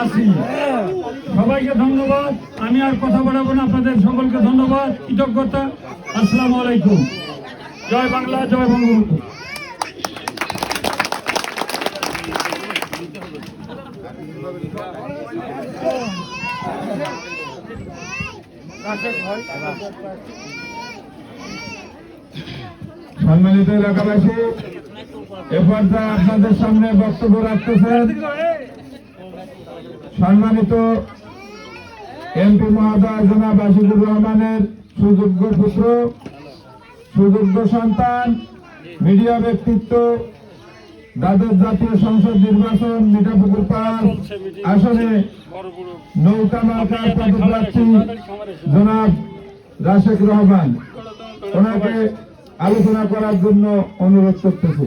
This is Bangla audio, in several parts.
আছি সবাইকে ধন্যবাদ। আমি আর কথা বাড়াবো না। আপনাদের সকলকে ধন্যবাদ। কৃতজ্ঞতা। আসসালামু আলাইকুম। জয় বাংলা, জয় বঙ্গবন্ধু। সম্মানিত এলাকাবাসী এ পর্যায়ে আপনাদের সামনে বক্তব্য রাখতেছেন সম্মানিত এমপি মহোদয় জনাব আশিকুর রহমানের সুযোগ্য পুত্র, সুযোগ্য সন্তান, মিডিয়া ব্যক্তিত্ব, দ্বাদশ জাতীয় সংসদ নির্বাচন, মিঠাপুকুর পাড় আসনে নৌকা মার্কার পদপ্রার্থী জনাব রাশেক রহমান। ওনাকে আলোচনা করার জন্য অনুরোধ করতেছি।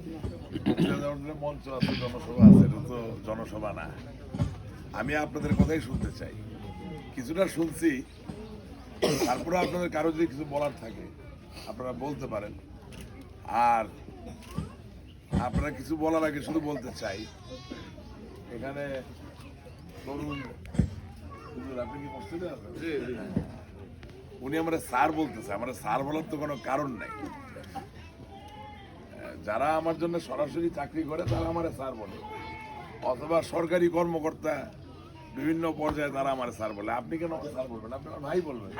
জন্য মঞ্চ আছে জনসভা আছে এটা তো জনসভা না। আমি আপনাদের কথাই শুনতে চাই। কিছুটা শুনছি তারপরে আপনাদের কারও যদি কিছু বলার থাকে আপনারা বলতে পারেন। আর আপনারা কিছু বলার আগে শুধু বলতে চাই এখানে ধরুন আপনি কি উনি আমরা স্যার বলতেছে আমরা স্যার বলার তো কোনো কারণ নাই। যারা আমার জন্য সরাসরি চাকরি করে তারা আমার স্যার বলে। অথবা সরকারি কর্মকর্তা বিভিন্ন পর্যায়ে তারা আমার স্যার বলে। আপনি কেন স্যার বলবেন? আপনি আমার ভাই বলবেন।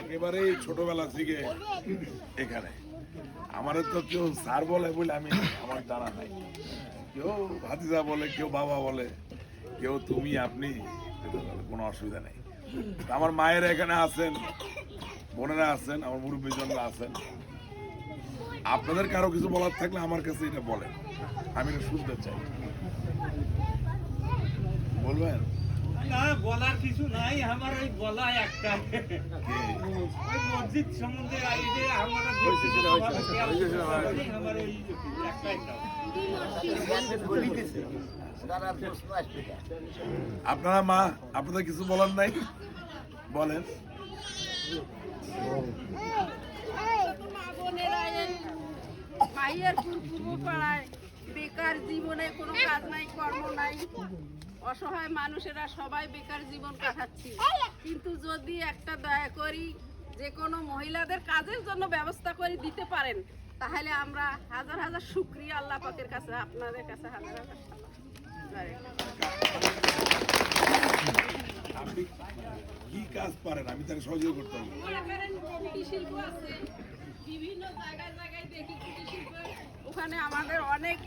একেবারেই ছোটবেলা থেকে এখানে। আমার তো কেউ স্যার বলে বলে আমি আমার জানা নাই। কেউ ভাতিজা বলে কেউ বাবা বলে কেউ তুমি আপনি কোনো অসুবিধা নেই। আমার মায়েরা এখানে আছেন, বোনেরা আছেন, আমার মুরব্বীজনরা আছেন। আপনাদের কারও কিছু বলার থাকলে আমার কাছে এটা বলেন। আমি এটা শুনতে চাই। বলবেন? না বলার কিছু নাই আমার ওই বলা একটা। ওই মসজিদ সম্বন্ধে এই যে আমার আমার ওই একটাই আপনারা মা আপনাদের কিছু বলার নাই? বলেন। মা বোনেরা এই ভাইয়ের পূর্ব পাড়ায় বেকার জীবনে কোনো কাজ নাই কর্ম নাই। অসহায় মানুষেরা সবাই বেকার জীবন কাটাচ্ছি। কিন্তু যদি একটা দয়া করি যে কোনো মহিলাদের কাজের জন্য ব্যবস্থা করে দিতে পারেন তাহলে আমরা হাজার হাজার শুক্রিয়া আল্লাহ পাকের কাছে আপনাদের কাছে হাজার হাজার আপনি কি কাজ পারেন? আমি তাকে সহযোগিতা করতে পারব। করেন কুটির শিল্প আছে। বিভিন্ন জায়গায় জায়গায় দেখি শিল্প। ওখানে আমাদের অনেক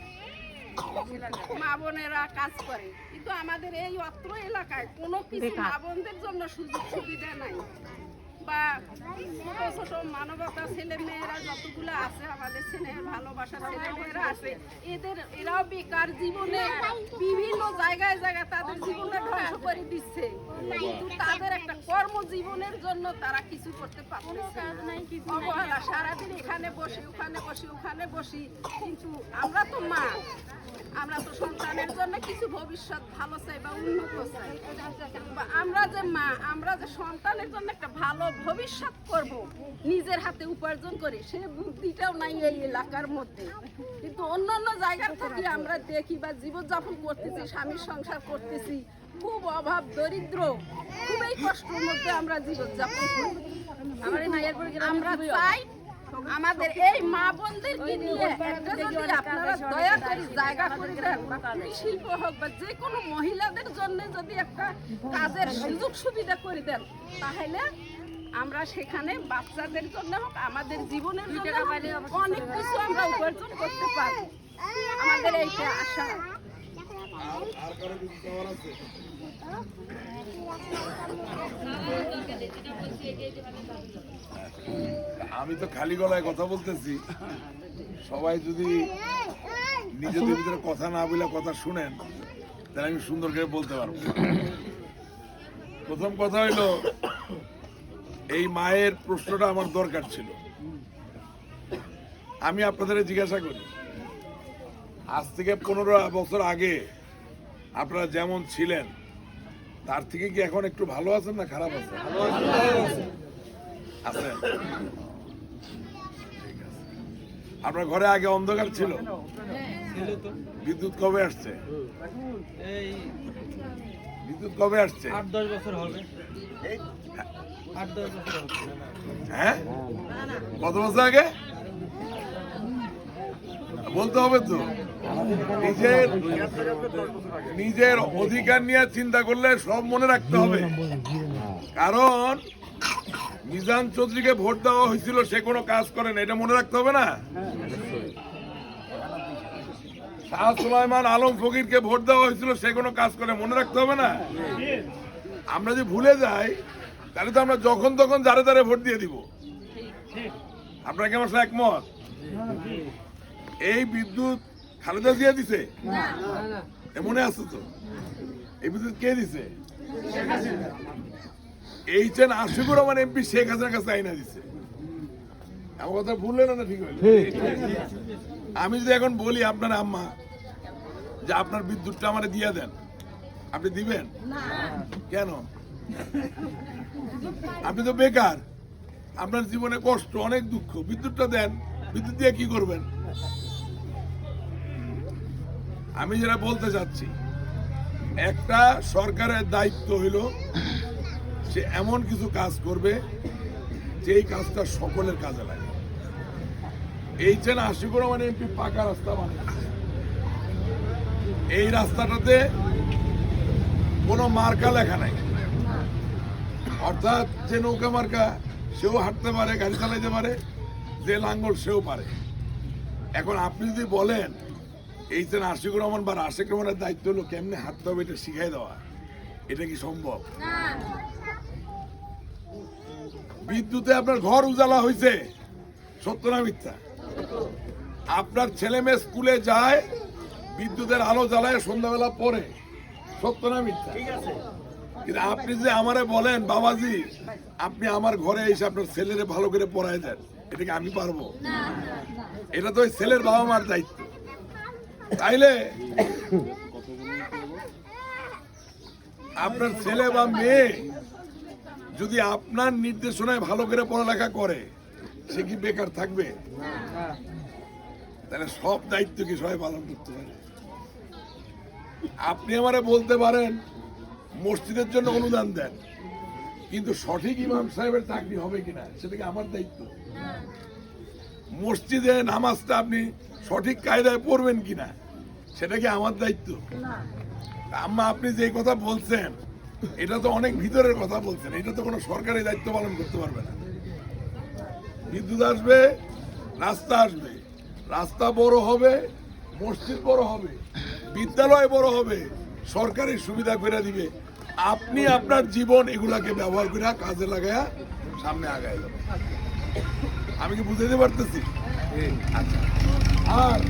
মা বোনেরা কাজ করে। কিন্তু আমাদের এই অত্র এলাকায় কোনো কিছু মা বোনদের জন্য সুযোগ সুবিধা নাই। বা ছোট ছোট মানবতা ছেলে মেয়েরা যতগুলো আছে, আমাদের ছেলে ভালোবাসার ছেলে মেয়েরা আছে, এদের, এরাও বেকার জীবনে বিভিন্ন জায়গায় জায়গায় তাদের জীবনটা ধ্বংস করে দিচ্ছে। কিন্তু তাদের একটা কর্মজীবনের জন্য তারা কিছু করতে পারতেছে। অবহেলা, সারাদিন এখানে বসে, ওখানে বসে, ওখানে বসি। কিন্তু আমরা তো মা, আমরা তো সন্তানের জন্য কিছু ভবিষ্যৎ ভালো চাই বা উন্নত চাই। আমরা যে মা, আমরা যে সন্তানের জন্য একটা ভালো ভবিষ্যৎ করব। নিজের হাতে উপার্জন করি সে বুদ্ধিটাও নাই এই এলাকার মধ্যে। কিন্তু অন্য অন্য জায়গার থেকে আমরা দেখি বা জীবনযাপন করতেছি স্বামীর সংসার করতেছি খুব অভাব দরিদ্র খুবই কষ্টের মধ্যে আমরা জীবনযাপন করি। আমার চাই আমাদের এই মা বোনদেরকে নিয়ে একটা যদি আপনারা দয়া করে জায়গা করে দেন শিল্প হোক বা যে কোনো মহিলাদের জন্য যদি একটা কাজের সুযোগ সুবিধা করে দেন তাহলে আমরা সেখানে বাচ্চাদের জন্য হোক আমাদের জীবনের জন্য অনেক কিছু আমরা উপার্জন করতে পারব আমাদের এইটা আশা। আর কারও কিছু চাওয়ার আছে আমি তো খালি গলায় কথা বলতেছি। সবাই যদি নিজেদের ভিতরে কথা না বলে কথা শুনেন তাহলে আমি সুন্দর করে বলতে পারব। প্রথম কথা হইল এই মায়ের প্রশ্নটা আমার দরকার ছিল। আমি আপনাদের জিজ্ঞাসা করি, আজ থেকে পনেরো বছর আগে আপনারা যেমন ছিলেন, তার থেকে কি এখন একটু ভালো আছেন না খারাপ আছেন। আপনার ঘরে আগে অন্ধকার ছিল? তো বিদ্যুৎ কবে আসছে? এই বিদ্যুৎ কবে আসছে? আট দশ বছর হবে। আট দশ বছর হ্যাঁ? কত বছর আগে? বলতে হবে তো। নিজের নিজের অধিকার নিয়ে চিন্তা করলে সব মনে রাখতে হবে। কারণ মিজান চৌধুরীকে ভোট দেওয়া হয়েছিল সে কোনো কাজ করে না এটা মনে রাখতে হবে না? শাহ সুলাইমান আলম ফকিরকে ভোট দেওয়া হয়েছিল, সে কোনো কাজ করে, মনে রাখতে হবে না? আমরা যদি ভুলে যাই, তাহলে তো আমরা যখন তখন যারে যারে ভোট দিয়ে দিব। আপনারা কি আমার একমত? এই বিদ্যুৎ খালেদা জিয়া দিছে? মনে আছে তো? এই বিদ্যুৎ কে দিছে? H N Ashikur Rahman MP Sheikh হাসিনার কাছে আইনা দিছে। আমার কথা ভুললেন না ঠিক হইল আমি যদি এখন বলি আপনার আম্মা যে আপনার বিদ্যুৎটা আমার দিয়ে দেন আপনি দিবেন? কেন? আপনি তো বেকার। আপনার জীবনে কষ্ট অনেক দুঃখ। বিদ্যুৎটা দেন বিদ্যুৎ দিয়ে কি করবেন? আমি যেটা বলতে চাচ্ছি একটা সরকারের দায়িত্ব হইল সে এমন কিছু কাজ করবে যেই কাজটা সকলের কাজে লাগে। এই চেন আশিকুর মানে এমপি পাকা রাস্তা বানিয়েছে এই রাস্তাটাতে কোনো মার্কা লেখা নাই। অর্থাৎ যে নৌকা মার্কা, সেও হাঁটতে পারে, গাড়ি চালাইতে পারে, যে লাঙ্গল সেও পারে। এখন আপনি যদি বলেন এই যে আশিকুর রহমান বা আশিক রহমানের দায়িত্ব হলো কেমনে হাঁটতে হবে এটা শিখাই দেওয়া, এটা কি সম্ভব? বিদ্যুতে আপনার ঘর উজালা হয়েছে সত্য না মিথ্যা? আপনার ছেলে মেয়ে স্কুলে যায় বিদ্যুতের আলো জ্বালায় সন্ধ্যাবেলা পরে সত্য না মিথ্যা? কিন্তু আপনি যে আমারে বলেন বাবাজি আপনি আমার ঘরে এসে আপনার ছেলেরে ভালো করে পড়ায় দেন। এটা কি আমি পারব? এটা তো ওই ছেলের বাবা মার দায়িত্ব। তাইলে আপনার ছেলে বা মেয়ে যদি আপনার নির্দেশনায় ভালো করে পড়ালেখা করে সে কি বেকার থাকবে? তাহলে সব দায়িত্ব কি সবাই পালন করতে পারে? আপনি আমারে বলতে পারেন মসজিদের জন্য অনুদান দেন কিন্তু সঠিক ইমাম সাহেবের চাকরি হবে কিনা সেটা কি আমার দায়িত্ব? মসজিদে নামাজটা আপনি সঠিক কায়দায় পড়বেন কিনা সেটা কি আমার দায়িত্ব? আম্মা আপনি যে কথা বলছেন এটা তো অনেক ভিতরের কথা বলছেন এটা তো কোনো সরকারি দায়িত্ব পালন করতে পারবে না। বিদ্যুৎ আসবে, রাস্তা আসবে। রাস্তা বড় হবে, মসজিদ বড় হবে, বিদ্যালয় বড় হবে, সরকারি সুবিধা করে দিবে। আপনি আপনার জীবন এগুলাকে ব্যবহার করে কাজে লাগায়া সামনে আগায় যাবেন। আমি কি বুঝাইতে পারতেছি? আচ্ছা আর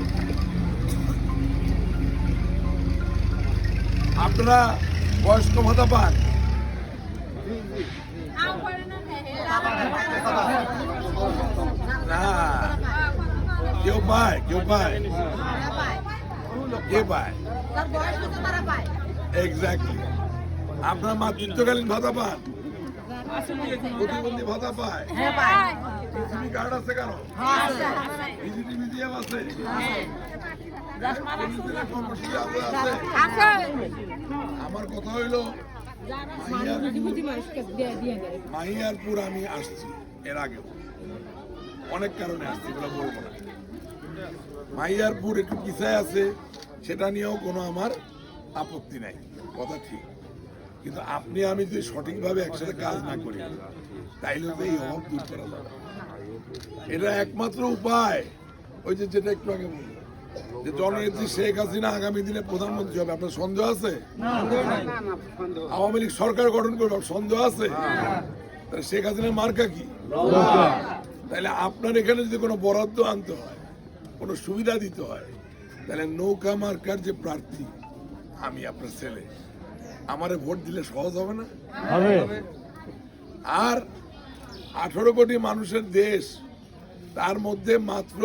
আপনারা বয়স্ক ভাতা পান না কেউ পায় কেউ পায় কে পায় এক্স্যাক্টলি আপনার মাতৃত্বকালীন ভাতা পান। প্রতিবন্ধী ভাতা পায়। পৃথিবী কার্ড আছে কেন? ভিজিটি মিউজিয়াম আছে। আমার কথা হইল মাহিয়ারপুর আমি আসছি এর আগেও। অনেক কারণে আসছি এগুলো বলব না। মাহিয়ারপুর একটু পিছায় আছে সেটা নিয়েও কোনো আমার আপত্তি নাই। কথা ঠিক। কিন্তু আপনি আমি যদি সঠিকভাবে একসাথে কাজ না করি তাইলে তো এই অভাব দূর করা যাবে এটা একমাত্র উপায়। ওই যে যেটা একটু আগে বললাম যে জননেত্রী শেখ হাসিনা আগামী দিনে প্রধানমন্ত্রী হবে। আপনার সন্দেহ আছে? আওয়ামী লীগ সরকার গঠন করবে সন্দেহ আছে? তাহলে শেখ হাসিনার মার্কা কি? তাহলে আপনার এখানে যদি কোনো বরাদ্দ আনতে হয় কোনো সুবিধা দিতে হয় তাহলে নৌকা মার্কার যে প্রার্থী আমি আপনার ছেলে। আমারে ভোট দিলে সহজ হবে না? আর আঠারো কোটি মানুষের দেশ তার মধ্যে মাত্র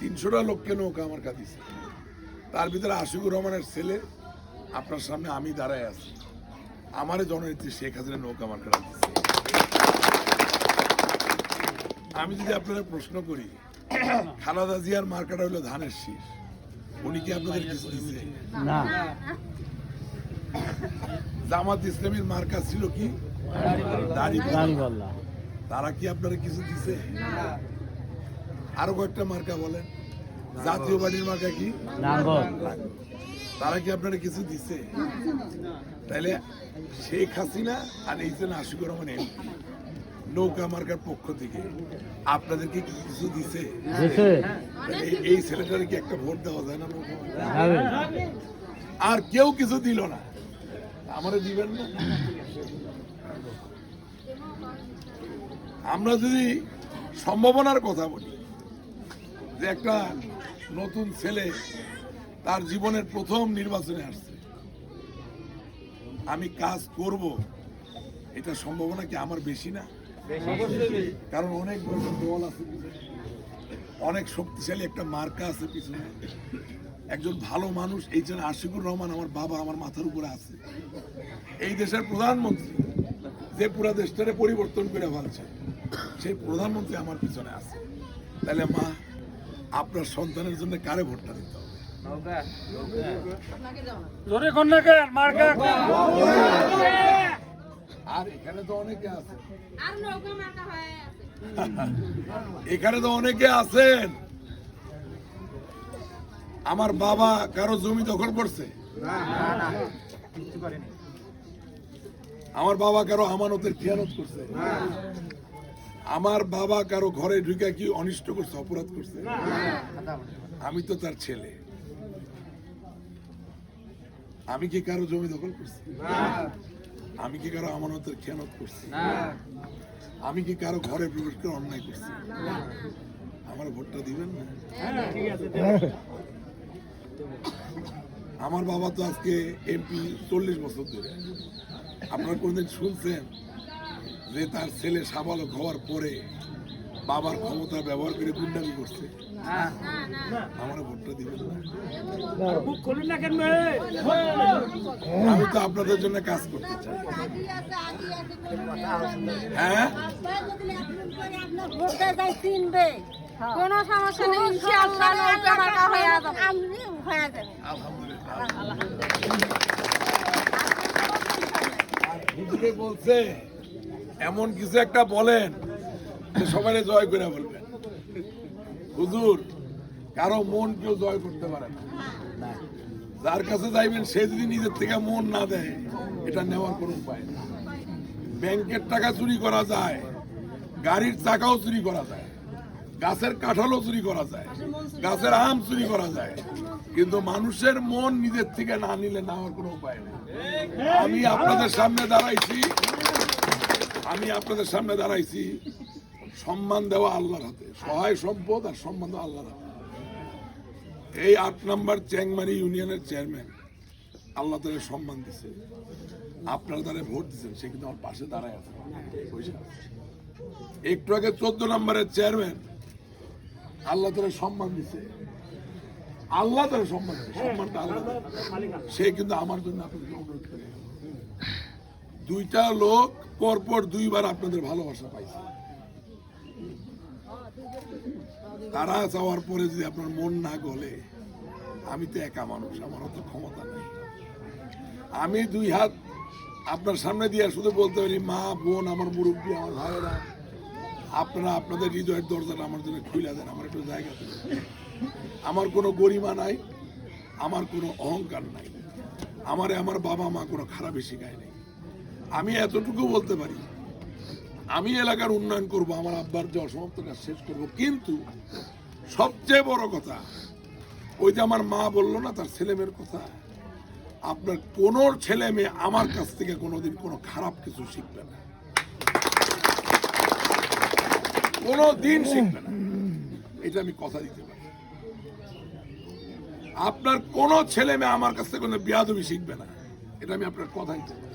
তিনশোটা লোককে নৌকা আমার দিছে। তার ভিতরে আশিকুর রহমানের ছেলে আপনার সামনে আমি দাঁড়ায় আছি। আমারে জননেত্রী শেখ হাসিনা নৌকা আমার দিচ্ছে আমি যদি আপনাদের প্রশ্ন করি খালাদা জিয়ার মার্কাটা হলো ধানের শীষ। উনি কি আপনাদের কিছু দিচ্ছে জামাত ইসলামের মার্কা ছিল কি? তারা কি আপনারা কিছু দিছে? আরও কয়েকটা মার্কা বলেন। জাতীয় বাড়ির মার্কা কি? তারা কি আপনারা কিছু দিছে? তাহলে শেখ হাসিনা আর এই যে আশিকুর রহমান MP, নৌকা মার্কার পক্ষ থেকে আপনাদেরকে কি কিছু দিছে? এই- ছেলেটার কি একটা ভোট দেওয়া যায় না আর কেউ কিছু দিল না। আমারে দিবেন না? আমরা যদি সম্ভাবনার কথা বলি যে একটা নতুন ছেলে তার জীবনের প্রথম নির্বাচনে আসছে। আমি কাজ করব এটা সম্ভাবনা কি আমার বেশি না? কারণ অনেক বড় দল আছে অনেক শক্তিশালী একটা মার্কা আছে পিছনে। একজন ভালো মানুষ এই জন্য আশিকুর রহমান আমার বাবা আমার মাথার উপরে আছে। এই দেশের প্রধানমন্ত্রী যে পুরা দেশটারে পরিবর্তন করে ফেলছে সেই প্রধানমন্ত্রী আমার পিছনে আছে। তাহলে মা আপনার সন্তানের জন্য কারে ভোটটা দিতে হবে? জোরে কন্যা মার্কা। আর এখানে তো অনেকে আছে। আর নৌকা মার্কা হয়ে আছে। এখানে তো অনেকে আছেন। আমার বাবা কারও জমি দখল করছে? আমার বাবা কারও আমানতের খেয়ানত করছে? আমার বাবা কারও ঘরে ঢুকে কি অনিষ্ট করছে অপরাধ করছে? আমি তো তার ছেলে। আমি কি কারও জমি দখল করছি? আমি কি কারও আমানতের খেয়ানত করছি? আমি কি কারও ঘরে প্রবেশ করে অন্যায় করছি? আমার ভোটটা দিবেন না? আমার বাবা তো আজকে এমপি চল্লিশ বছর ধরে। আপনারা কোনদিন শুনছেন যে তার ছেলে সাবালক হওয়ার পরে বাবার ক্ষমতা ব্যবহার করে গুন্ডামি করছে। আমার ভোটটা দিবেন না। আমি তো আপনাদের জন্য কাজ করতে চাই। হ্যাঁ? কোনো সমস্যা নেই ইনশাআল্লাহ হয়ে যাবে হয়ে যাবে। হুজুরে বলছে এমন কিছু একটা বলেন। সবাই জয় করে বলবেন। হুজুর, কারও মন কেউ জয় করতে পারে না। যার কাছে যাইবেন, সে যদি নিজের থেকে মন না দেয়, এটা নেওয়ার কোনো উপায় না ব্যাংকের টাকা চুরি করা যায়, গাড়ির চাকাও চুরি করা যায়, গাছের কাঁঠালও চুরি করা যায়, গাছের আম চুরি করা যায়। কিন্তু মানুষের মন নিজের থেকে না নিলে নেওয়ার কোনো উপায় নেই। আমি আপনাদের সামনে দাঁড়াইছি। আমি আপনাদের সামনে দাঁড়াইছি। সম্মান দেওয়া আল্লাহর হাতে। সহায় সম্পদ আর সম্মান দেওয়া আল্লাহর হাতে। এই আট নম্বর চ্যাংমারি ইউনিয়নের চেয়ারম্যান আল্লাহ তাদের সম্মান দিছে। আপনারা তারা ভোট দিচ্ছেন সে কিন্তু আমার পাশে দাঁড়ায় আছে। একটু আগে চোদ্দ নম্বরের চেয়ারম্যান আল্লাহ তারা সম্মান দিছে। আল্লাহ তারা সম্মান সম্মানটা আল্লাহ সে কিন্তু আমার জন্য আপনাদের অনুরোধ করে। দুইটা লোক পরপর দুইবার আপনাদের ভালোবাসা পাইছে। তারা চাওয়ার পরে যদি আপনার মন না গলে, আমি তো একা মানুষ, আমার অত ক্ষমতা নেই। আমি দুই হাত আপনার সামনে দিয়ে শুধু বলতে পারি, মা, বোন, আমার মুরব্বী, আমার ভাইয়েরা, আপনারা আপনাদের হৃদয়ের দরজাটা আমার জন্য খুলে দেন, আমার একটু জায়গা দেন। আমার কোনো গরিমা নাই, আমার কোনো অহংকার নাই, আমারে আমার বাবা মা কোনো খারাপ শিখায় নাই। আমি এতটুকু বলতে পারি আমি এলাকার উন্নয়ন করব, আমার আব্বার যে অসমাপ্ত কাজ শেষ করব। কিন্তু সবচেয়ে বড় কথা, ওই যে আমার মা বলল না, তার ছেলে মেয়ের কথা, আপনার কোন ছেলে মেয়ে আমার কাছ থেকে কোনোদিন কোনো খারাপ কিছু শিখবে না। কোনো দিন শিখবে না। এটা আমি কথা দিতে পারি। আপনার কোন ছেলে মেয়ে আমার কাছ থেকে কোনো বিয়াদবি শিখবে না। এটা আমি আপনার কথা দিতে পারি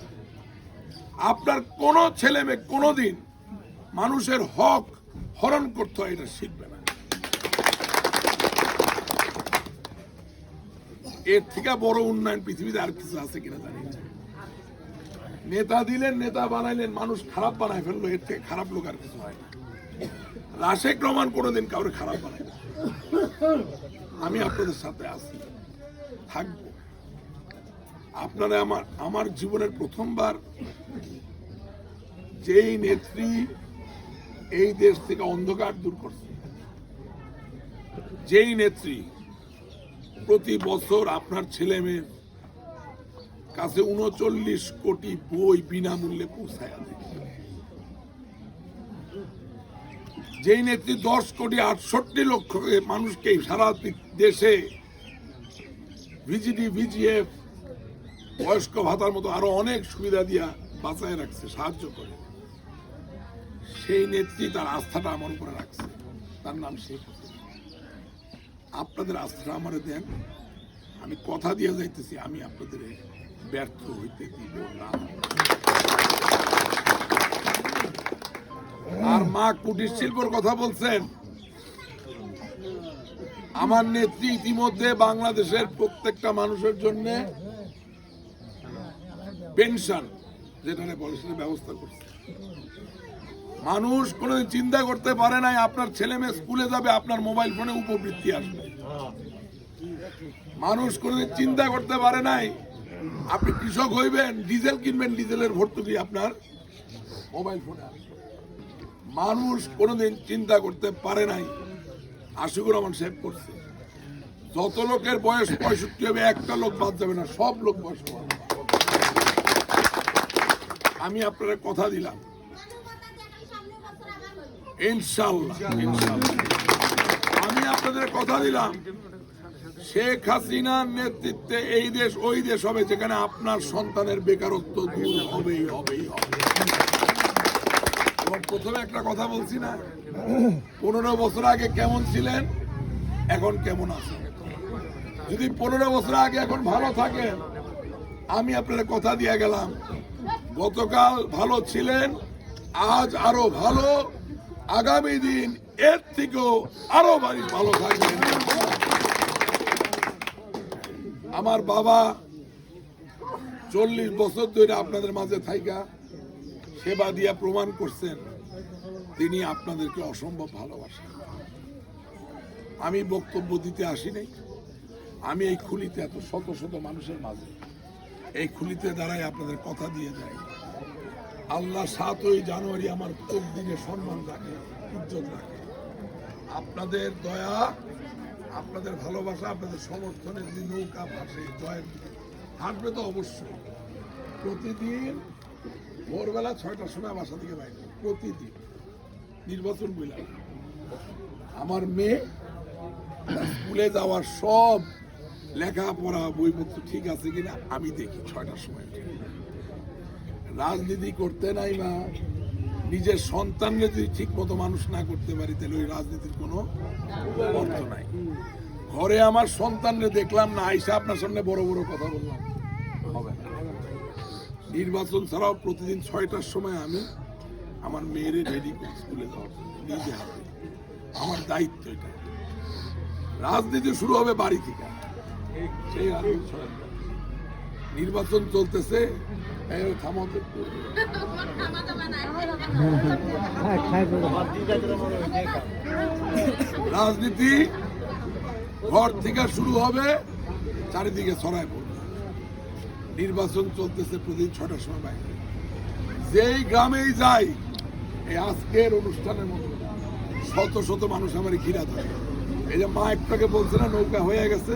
আপনার কোন ছেলে মেয়ে কোনোদিন মানুষের হক হরণ করতে হয় এটা শিখবে না। এর থেকে বড় উন্নয়ন পৃথিবীতে আর কিছু আছে কিনা জানি নেতা দিলেন, নেতা বানাইলেন, মানুষ খারাপ বানায় ফেলল, এর থেকে খারাপ লোক আর কিছু হয় না। রাশেক রহমান কোনোদিন কাউরে খারাপ বানায় না। আমি আপনাদের সাথে আছি। থাকব আপনারা আমার আমার জীবনের প্রথমবার যেই নেত্রী এই দেশ থেকে অন্ধকার দূর করছে, যেই নেত্রী প্রতি বছর আপনার ছেলে মেয়ের কাছে উনচল্লিশ কোটি বই বিনামূল্যে পৌঁছায় যেই নেত্রী দশ কোটি আটষট্টি লক্ষ মানুষকে সারা দেশে ভিজিডি, ভিজিএফ বয়স্ক ভাতার মতো আরও অনেক সুবিধা দিয়া বাঁচায় রাখছে, সাহায্য করে। সেই নেত্রী তার আস্থাটা আমার উপরে রাখছে। তার নাম শেখ আপনাদের আস্থাটা আমারে দেন। আমি কথা দিয়ে যাইতেছি, আমি আপনাদের ব্যর্থ হইতে দিব না। আর মা কুটির শিল্পর কথা বলছেন, আমার নেত্রী ইতিমধ্যে বাংলাদেশের প্রত্যেকটা মানুষের জন্য পেনশন বলে সেটা ব্যবস্থা করছে। মানুষ কোনোদিন চিন্তা করতে পারে নাই, আপনার ছেলে মেয়ে স্কুলে যাবে, আপনার মোবাইল ফোনে উপবৃত্তি আসবে। মানুষ কোনোদিন চিন্তা করতে পারে নাই, আপনি কৃষক হইবেন, ডিজেল কিনবেন, ডিজেলের ভর্তুকি আপনার মোবাইল ফোনে মানুষ কোনোদিন চিন্তা করতে পারে নাই, আশিকুর রহমান সেভ করছে। যত লোকের বয়স পঁয়ষট্টি হবে, একটা লোক বাদ যাবে না, সব লোক বয়স। আমি আপনারা কথা দিলাম। আমি আপনাদের কথা দিলাম, শেখ হাসিনার নেতৃত্বে এই দেশ ওই দেশ হবে যেখানে আপনার সন্তানের বেকারত্ব দূর হবেই হবেই হবে প্রথমে একটা কথা বলছি না, পনেরো বছর আগে কেমন ছিলেন, এখন কেমন আছেন? যদি পনেরো বছর আগে এখন ভালো থাকেন, আমি আপনার কথা দিয়ে গেলাম গতকাল ভালো ছিলেন, আজ আরও ভালো। আগামী দিন এর থেকেও আরও ভালো থাকবেন আমার বাবা চল্লিশ বছর ধরে আপনাদের মাঝে থাইকা, সেবা দিয়া প্রমাণ করছেন, তিনি আপনাদেরকে অসম্ভব ভালোবাসেন। আমি বক্তব্য দিতে আসি নাই। আমি এই খুলিতে এত শত শত মানুষের মাঝে। খুলিতে দাঁড়াই আপনাদের কথা দিয়ে যাই আল্লাহ সাতই জানুয়ারি আমার দিকে সম্মান রাখে ইজ্জত রাখে। আপনাদের দয়া, আপনাদের ভালোবাসা, আপনাদের সমর্থনে যদি নৌকা ভাসে, জয়ের হাঁটবে তো অবশ্যই। প্রতিদিন ভোরবেলা ছয়টার সময় বাসা থেকে বাইরে। প্রতিদিন। নির্বাচন বইলাম আমার মেয়ে স্কুলে যাওয়ার সব লেখাপড়া বইপত্র ঠিক আছে কিনা, আমি দেখি ছয়টার সময়। রাজনীতি করতে নাই বা নিজের সন্তানকে যদি ঠিক মতো মানুষ না করতে পারি, তাহলে ওই রাজনীতির কোনো অর্থ নাই। ঘরে আমার সন্তানরে দেখলাম না, আইসা আপনার সামনে বড় বড় কথা বললাম। হবে নির্বাচন ছাড়াও প্রতিদিন ছয়টার সময় আমি আমার মেয়েরে রেডি স্কুলে নিজে আমার দায়িত্ব এটা। রাজনীতি শুরু হবে বাড়ি থেকে। নির্বাচন চলতেছে। রাজনীতি ঘর থেকে শুরু হবে, চারিদিকে ছড়ায় পড়বে। নির্বাচন চলতেছে প্রতিদিন ছটার সময় বাইরে। যেই গ্রামেই যাই, এই আজকের অনুষ্ঠানের মতো শত শত মানুষ আমার ঘিরা ধরে। এই যে মা একটাকে বলছে না, নৌকা হয়ে গেছে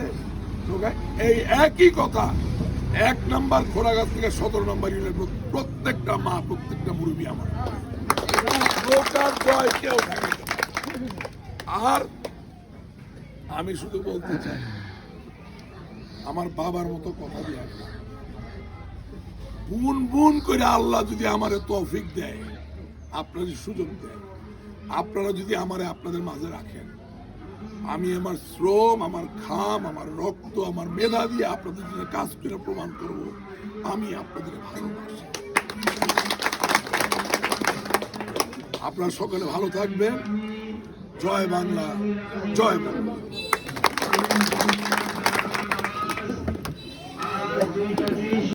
এই একই কথা, এক নাম্বার খোরাগাছ থেকে সতেরো নাম্বার প্রত- প্রত্যেকটা মা, প্রত্যেকটা মুরব্বী আমার। আর আমি শুধু বলতে চাই, আমার বাবার মতো কথা দিয়ে বুন বুন করে আল্লাহ যদি আমারে তৌফিক দেয়, আপনার সুযোগ দেয়, আপনারা যদি আমারে আপনাদের মাঝে রাখেন আমি আমার শ্রম, আমার খাম আমার রক্ত, আমার মেধা দিয়ে আপনাদের জন্য কাজ করে প্রমাণ করব। আমি আপনাদের ভালোবাসি। আপনারা সকলে ভালো থাকবেন। জয় বাংলা জয় বাংলা।